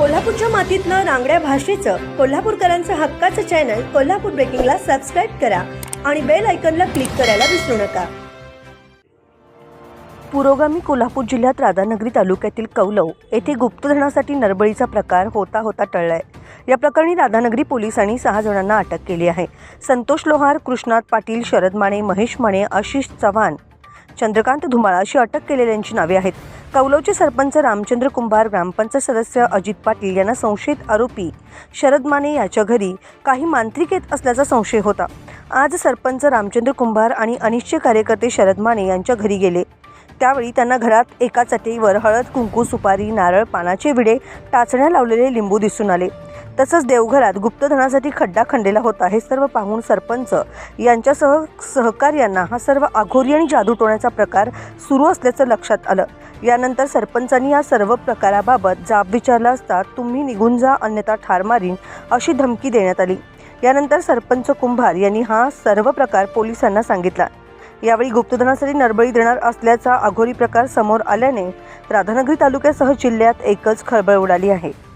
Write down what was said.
कोल्हापूरच्या मातीतनं रांगड्या भाषेचं कोल्हापूरकरांचं हक्काचं चॅनल कोल्हापूर ब्रेकिंगला सबस्क्राईब करा आणि बेल आयकनला क्लिक करायला विसरू नका. पुरोगामी कोल्हापूर जिल्ह्यात राधानगरी तालुक्यातील कौलव येथे गुप्तधनासाठी नरबळीचा प्रकार होता होता टळलाय. या प्रकरणी राधानगरी पोलिसांनी सहा जणांना अटक केली आहे. संतोष लोहार कृष्णात पाटील शरद माने महेश माने आशिष चव्हाण चंद्रकांत धुमाळ अशी अटक केलेल्यांची नावे आहेत. कौलवचे सरपंच रामचंद्र कुंभार ग्रामपंचायत सदस्य अजित पाटील यांना संशयित आरोपी शरद माने याच्या घरी काही मांत्रिक येत असल्याचा संशय होता. आज सरपंच रामचंद्र कुंभार आणि अनिश्चय कार्यकर्ते शरद माने यांच्या घरी गेले. त्यावेळी त्यांना घरात एका चटईवर हळद कुंकू सुपारी नारळ पानाचे विडे टाचण्या लावलेले लिंबू दिसून आले. तसंच देवघरात गुप्तधनासाठी खड्डा खंडेला होता हे सर्व पाहून सरपंच यांच्यासह सहकार्यांना हा सर्व आघोरी आणि जादूटोण्याचा प्रकार सुरू असल्याचं लक्षात आलं. यानंतर सरपंचांनी या सर्व प्रकाराबाबत जाब विचारला असता तुम्ही निघून जा अन्यथा ठार मारीन अशी धमकी देण्यात आली. यानंतर सरपंच कुंभार यांनी हा सर्व प्रकार पोलिसांना सांगितला. यावेळी गुप्तधनासाठी नरबळी देणार असल्याचा अघोरी प्रकार समोर आल्याने राधानगरी तालुक्यासह जिल्ह्यात एकच खळबळ उडाली आहे.